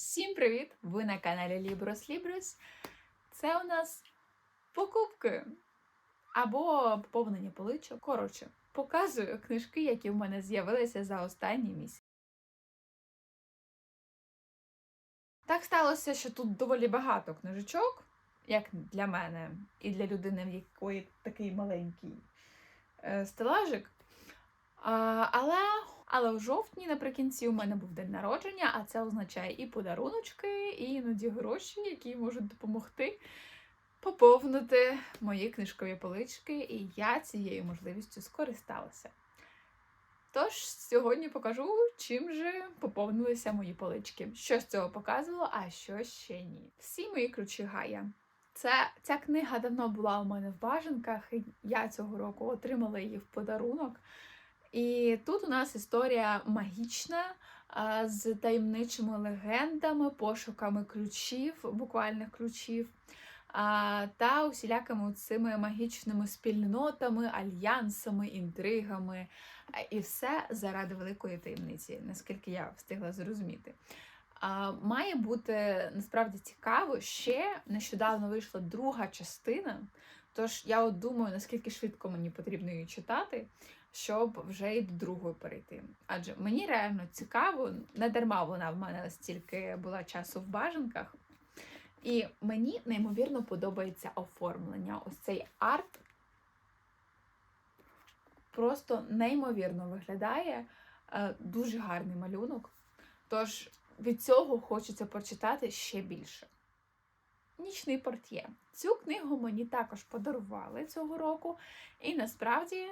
Всім привіт! Ви на каналі Libros Libros. Це у нас покупки або поповнення поличок. Коротше, показую книжки, які в мене з'явилися за останній місяць. Так сталося, що тут доволі багато книжечок, як для мене, і для людини, в якої такий маленький е, стелажик. Але, але в жовтні наприкінці у мене був день народження, а це означає і подаруночки, і іноді гроші, які можуть допомогти поповнити мої книжкові полички, і я цією можливістю скористалася. Тож сьогодні покажу, чим же поповнилися мої полички. Що з цього показувало, а що ще ні. Всі мої ключі Гая. Це, ця книга давно була у мене в бажанках, і я цього року отримала її в подарунок. І тут у нас історія магічна з таємничими легендами, пошуками ключів, буквальних ключів, та усілякими цими магічними спільнотами, альянсами, інтригами. І все заради великої таємниці, наскільки я встигла зрозуміти. Має бути насправді цікаво. Ще нещодавно вийшла друга частина. Тож я от думаю, наскільки швидко мені потрібно її читати, щоб вже і до другої перейти. Адже мені реально цікаво, не дарма вона в мене стільки була часу в бажанках. І мені неймовірно подобається оформлення. Ось цей арт просто неймовірно виглядає. Е, Дуже гарний малюнок. Тож від цього хочеться прочитати ще більше. Нічний портє. Цю книгу мені також подарували цього року, і насправді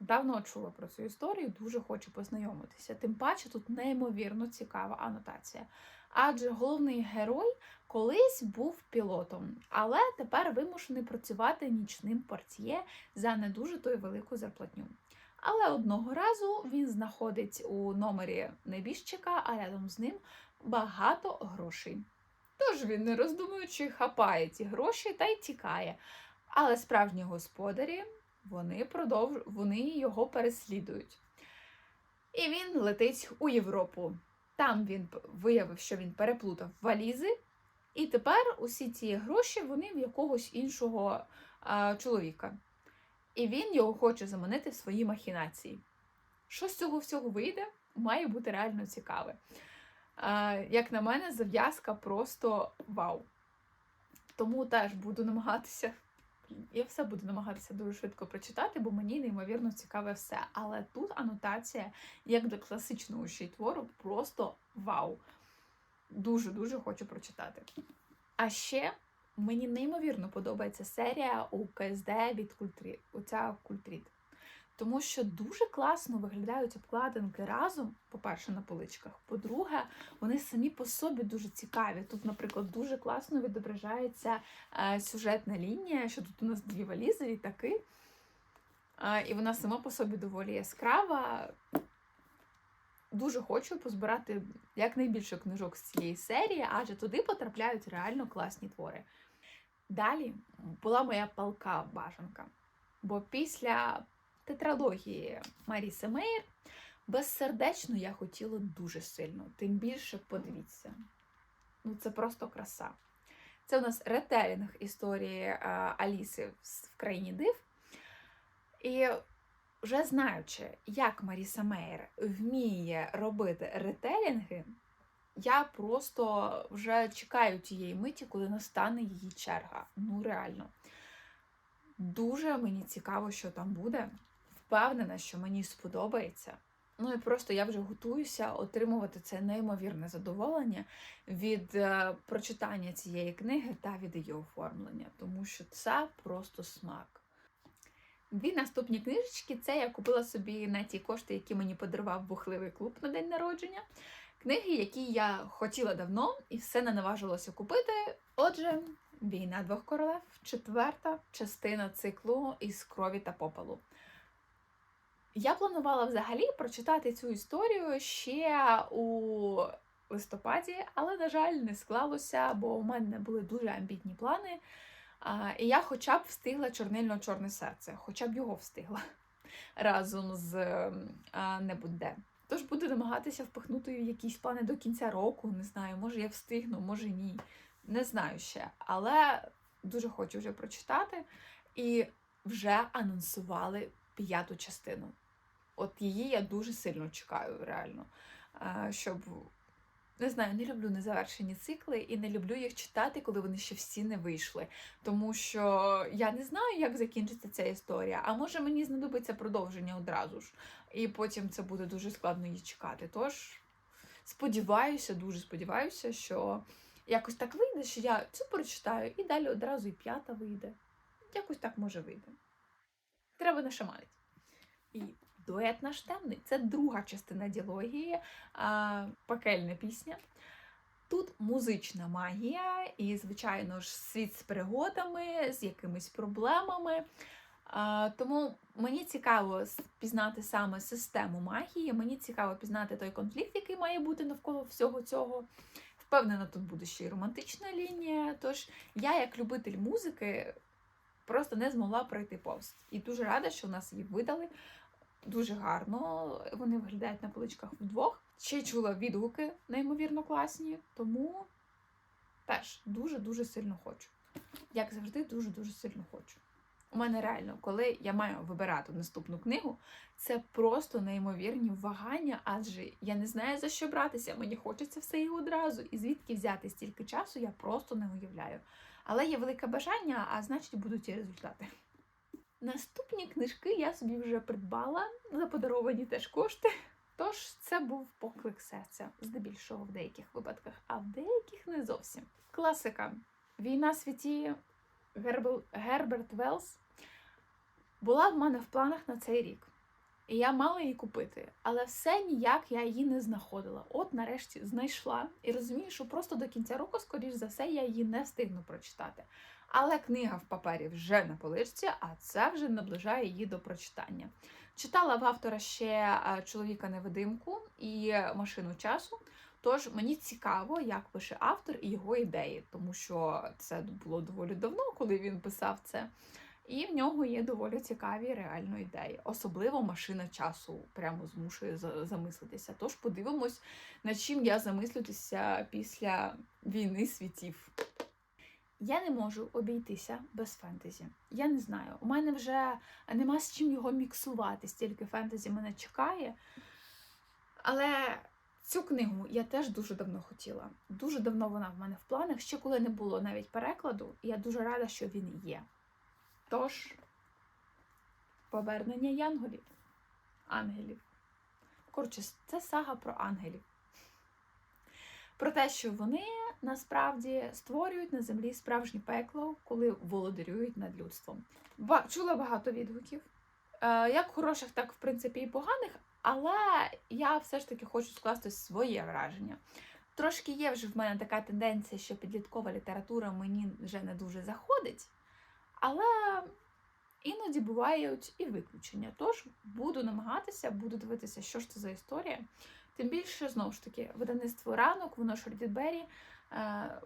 давно чула про цю історію, дуже хочу познайомитися. Тим паче тут неймовірно цікава анотація. Адже головний герой колись був пілотом, але тепер вимушений працювати нічним портьє за не дуже то й велику зарплатню. Але одного разу він знаходить у номері небіжчика, а рядом з ним багато грошей. Тож він, не роздумуючи, хапає ці гроші та й тікає. Але справжні господарі вони продовж... вони його переслідують. І він летить у Європу. Там він виявив, що він переплутав валізи, і тепер усі ці гроші вони в якогось іншого а, чоловіка. І він його хоче заманити в свої махінації. Що з цього всього вийде, має бути реально цікаве. А, як на мене, зав'язка просто вау. Тому теж буду намагатися. Я все буду намагатися дуже швидко прочитати, бо мені неймовірно цікаве все. Але тут анотація, як до класичного ще й твору, просто вау. Дуже-дуже хочу прочитати. А ще мені неймовірно подобається серія у КСД від Культрі. Оця Культріт. Тому що дуже класно виглядають обкладинки разом, по-перше, на поличках. По-друге, вони самі по собі дуже цікаві. Тут, наприклад, дуже класно відображається е, сюжетна лінія, що тут у нас дві валізи, літаки. І вона сама по собі доволі яскрава. Дуже хочу позбирати якнайбільше книжок з цієї серії, адже туди потрапляють реально класні твори. Далі була моя палка бажанка. Бо після тетралогії Маріси Мейер безсердечно я хотіла дуже сильно. Тим більше подивіться. Ну, це просто краса. Це у нас ретелінг історії е, Аліси в країні див. І вже знаючи, як Маріса Мейер вміє робити ретелінги, я просто вже чекаю тієї миті, коли настане її черга. Ну, реально. Дуже мені цікаво, що там буде. Впевнена, що мені сподобається. Ну і просто я вже готуюся отримувати це неймовірне задоволення від е, прочитання цієї книги та від її оформлення, тому що це просто смак. Дві наступні книжечки це я купила собі на ті кошти, які мені подарував бухливий клуб на день народження. Книги, які я хотіла давно і все не наважилося купити. Отже, Війна двох королев, четверта частина циклу із крові та попелу. Я планувала взагалі прочитати цю історію ще у листопаді, але, на жаль, не склалося, бо у мене були дуже амбітні плани. І я хоча б встигла чорнильно-чорне серце, хоча б його встигла разом з не будь-де. Тож буду намагатися впихнути якісь плани до кінця року. Не знаю, може я встигну, може ні. Не знаю ще. Але дуже хочу вже прочитати. І вже анонсували п'яту частину. От її я дуже сильно чекаю, реально. Щоб не знаю, не люблю незавершені цикли і не люблю їх читати, коли вони ще всі не вийшли. Тому що я не знаю, як закінчиться ця історія. А може мені знадобиться продовження одразу ж, і потім це буде дуже складно її чекати. Тож сподіваюся, дуже сподіваюся, що якось так вийде, що я цю прочитаю, і далі одразу і п'ята вийде. Якось так може вийде. Треба нашаманити. І дует наш темний. Це друга частина діалогії, пекельна пісня. Тут музична магія, і, звичайно ж, світ з пригодами, з якимись проблемами. Тому мені цікаво пізнати саме систему магії, мені цікаво пізнати той конфлікт, який має бути навколо всього цього. Впевнена, тут буде ще й романтична лінія. Тож я, як любитель музики, просто не змогла пройти повз. І дуже рада, що у нас її видали. Дуже гарно. Вони виглядають на поличках вдвох. Ще чула відгуки, неймовірно класні, тому теж дуже-дуже сильно хочу. Як завжди, дуже-дуже сильно хочу. У мене реально, коли я маю вибирати наступну книгу, це просто неймовірні вагання, адже я не знаю за що братися. Мені хочеться все і одразу. І звідки взяти стільки часу, я просто не уявляю. Але є велике бажання, а значить будуть і результати. Наступні книжки я собі вже придбала, за подаровані теж кошти. Тож це був поклик серця, здебільшого в деяких випадках, а в деяких не зовсім. Класика. Війна Гербл... Герберт Велс була в мене в планах на цей рік. І я мала її купити, але все ніяк я її не знаходила. От нарешті знайшла і розумію, що просто до кінця року, скоріш за все, я її не встигну прочитати. Але книга в папері вже на поличці, а це вже наближає її до прочитання. Читала в автора ще чоловіка невидимку і машину часу. Тож мені цікаво, як пише автор і його ідеї, тому що це було доволі давно, коли він писав це. І в нього є доволі цікаві реально ідеї. Особливо машина часу прямо змушує замислитися. Тож подивимось, над чим я замислюся після війни світів. Я не можу обійтися без фентезі. Я не знаю. У мене вже нема з чим його міксувати, стільки фентезі мене чекає. Але цю книгу я теж дуже давно хотіла. Дуже давно вона в мене в планах, ще коли не було навіть перекладу, і я дуже рада, що він є. Тож, повернення янголів, ангелів. Коротше, це сага про ангелів. Про те, що вони насправді створюють на землі справжнє пекло, коли володарюють над людством. Чула багато відгуків, е, як хороших, так в принципі і поганих, але я все ж таки хочу скласти своє враження. Трошки є вже в мене така тенденція, що підліткова література мені вже не дуже заходить, але іноді бувають і виключення. Тож буду намагатися, буду дивитися, що ж це за історія. Тим більше, знову ж таки, видавництво ранок, воно ж Бері, е,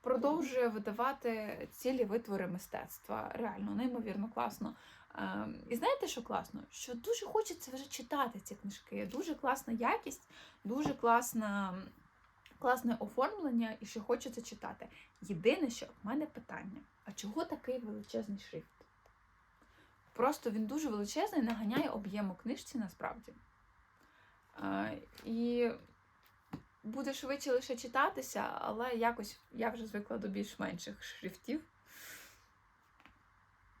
продовжує видавати цілі витвори мистецтва. Реально, неймовірно класно. Е, і знаєте, що класно? Що дуже хочеться вже читати ці книжки. Дуже класна якість, дуже класна. Класне оформлення і що хочеться читати. Єдине, що в мене питання: а чого такий величезний шрифт? Просто він дуже величезний, наганяє об'єму книжці насправді. І буде швидше лише читатися, але якось я вже звикла до більш-менших шрифтів.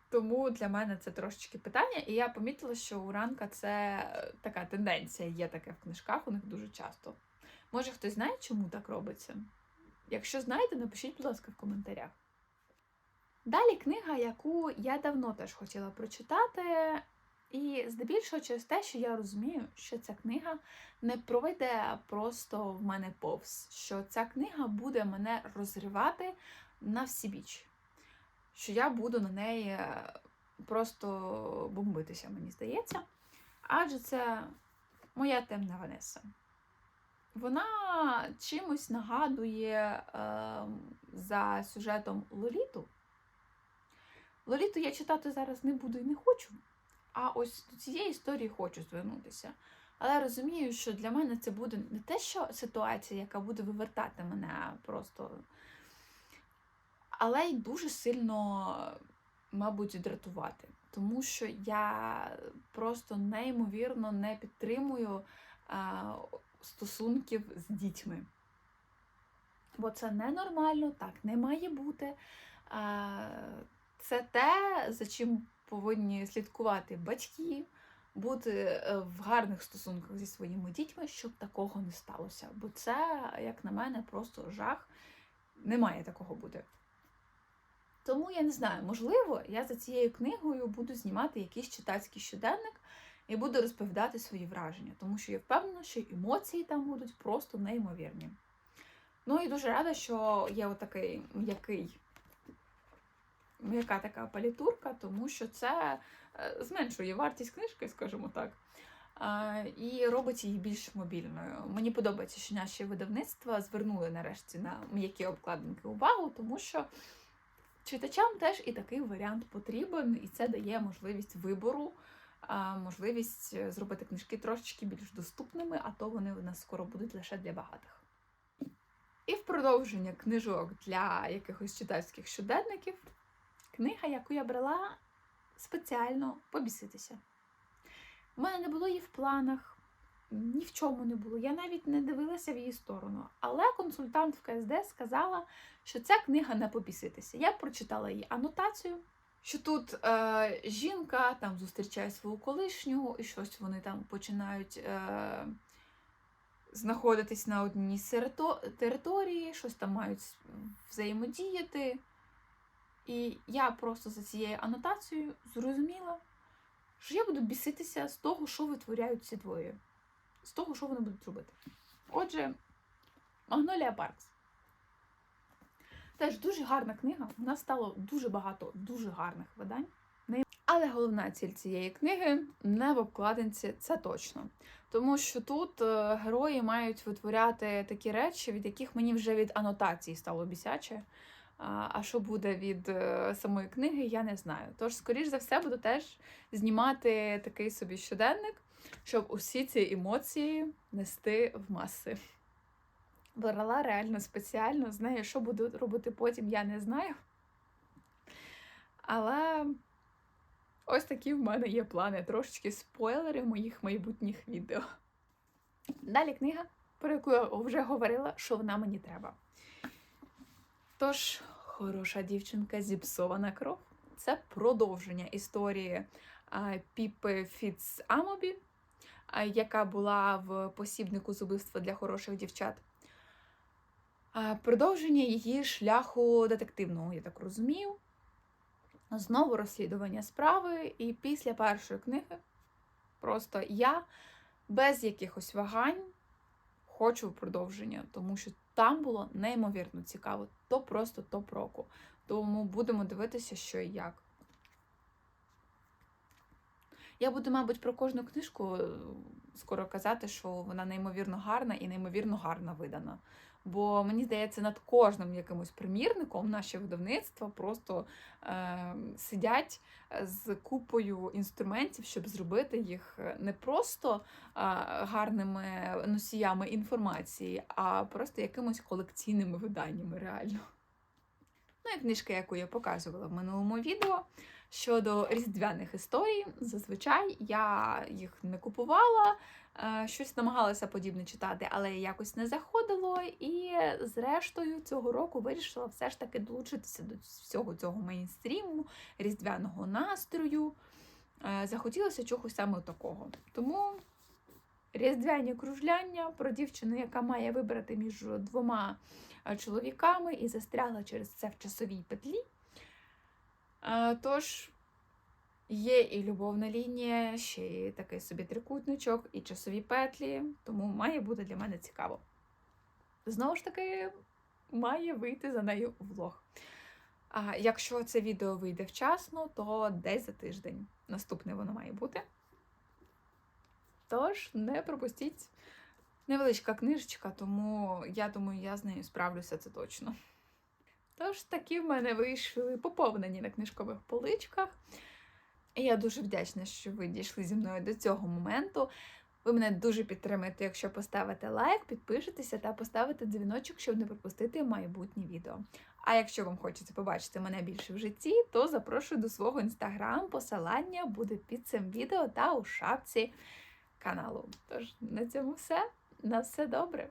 Тому для мене це трошечки питання, і я помітила, що у ранка це така тенденція, є таке в книжках, у них дуже часто. Може, хтось знає, чому так робиться? Якщо знаєте, напишіть, будь ласка, в коментарях. Далі книга, яку я давно теж хотіла прочитати, і здебільшого через те, що я розумію, що ця книга не пройде просто в мене повз, що ця книга буде мене розривати на всі біч, що я буду на неї просто бомбитися, мені здається. Адже це моя темна Ванеса. Вона чимось нагадує е, за сюжетом Лоліту. Лоліту я читати зараз не буду і не хочу. А ось до цієї історії хочу звернутися. Але розумію, що для мене це буде не те, що ситуація, яка буде вивертати мене просто, але й дуже сильно, мабуть, дратувати. Тому що я просто неймовірно не підтримую а, стосунків з дітьми. Бо це ненормально, так не має бути. Це те, за чим повинні слідкувати батьки, бути е, в гарних стосунках зі своїми дітьми, щоб такого не сталося. Бо це, як на мене, просто жах. Не має такого бути. Тому я не знаю, можливо, я за цією книгою буду знімати якийсь читацький щоденник і буду розповідати свої враження, тому що я впевнена, що емоції там будуть просто неймовірні. Ну і дуже рада, що є отакий м'який, м'яка така палітурка, тому що це е, зменшує вартість книжки, скажімо так, і робить її більш мобільною. Мені подобається, що наші видавництва звернули нарешті на м'які обкладинки увагу, тому що читачам теж і такий варіант потрібен, і це дає можливість вибору. Можливість е, зробити книжки трошечки більш доступними, а то вони у нас скоро будуть лише для багатих. І в продовження книжок для якихось читацьких щоденників, книга, яку я брала спеціально побіситися. У мене не було її в планах, ні в чому не було. Я навіть не дивилася в її сторону. Але консультант в КСД сказала, що ця книга не побіситися. Я прочитала її анотацію, що тут е, жінка там зустрічає свого колишнього, і щось вони там починають. Е, знаходитись на одній території, щось там мають взаємодіяти. І я просто за цією анотацією зрозуміла, що я буду біситися з того, що витворяють ці двоє, з того, що вони будуть робити. Отже, Магнолія Паркс. Теж дуже гарна книга. У нас стало дуже багато дуже гарних видань. Але головна ціль цієї книги не в обкладинці, це точно. Тому що тут е, герої мають витворяти такі речі, від яких мені вже від анотації стало бісяче. А що буде від е, самої книги, я не знаю. Тож, скоріш за все, буду теж знімати такий собі щоденник, щоб усі ці емоції нести в маси. Брала реально спеціально, з що буду робити потім, я не знаю. Але. Ось такі в мене є плани, трошечки спойлери моїх майбутніх відео. Далі книга, про яку я вже говорила, що вона мені треба. Тож, хороша дівчинка, зіпсована кров. Це продовження історії а, Піпи Фіц Амобі, а, яка була в посібнику з убивства для хороших дівчат. Продовження її шляху детективного, я так розумію. Знову розслідування справи, і після першої книги просто я без якихось вагань хочу продовження, тому що там було неймовірно цікаво. То просто топ року. Тому будемо дивитися, що і як. Я буду, мабуть, про кожну книжку е, скоро казати, що вона неймовірно гарна і неймовірно гарно видана. Бо мені здається, над кожним якимось примірником наші видавництва просто е, сидять з купою інструментів, щоб зробити їх не просто е, гарними носіями інформації, а просто якимось колекційними виданнями реально. Ну і книжка, яку я показувала в минулому відео. Щодо різдвяних історій, зазвичай я їх не купувала, е, щось намагалася подібне читати, але якось не заходило. І, зрештою, цього року вирішила все ж таки долучитися до всього цього мейнстріму, різдвяного настрою. Е, захотілося чогось саме такого. Тому різдвяні кружляння про дівчину, яка має вибрати між двома е, чоловіками і застрягла через це в часовій петлі. Тож, є і любовна лінія, ще й такий собі трикутничок, і часові петлі, тому має бути для мене цікаво. Знову ж таки, має вийти за нею влог. А якщо це відео вийде вчасно, то десь за тиждень. Наступне воно має бути. Тож, не пропустіть невеличка книжечка, тому я думаю, я з нею справлюся це точно. Тож такі в мене вийшли поповнені на книжкових поличках. І я дуже вдячна, що ви дійшли зі мною до цього моменту. Ви мене дуже підтримуєте, якщо поставите лайк, підпишетеся та поставите дзвіночок, щоб не пропустити майбутні відео. А якщо вам хочеться побачити мене більше в житті, то запрошую до свого інстаграм. Посилання буде під цим відео та у шапці каналу. Тож на цьому все. На все добре.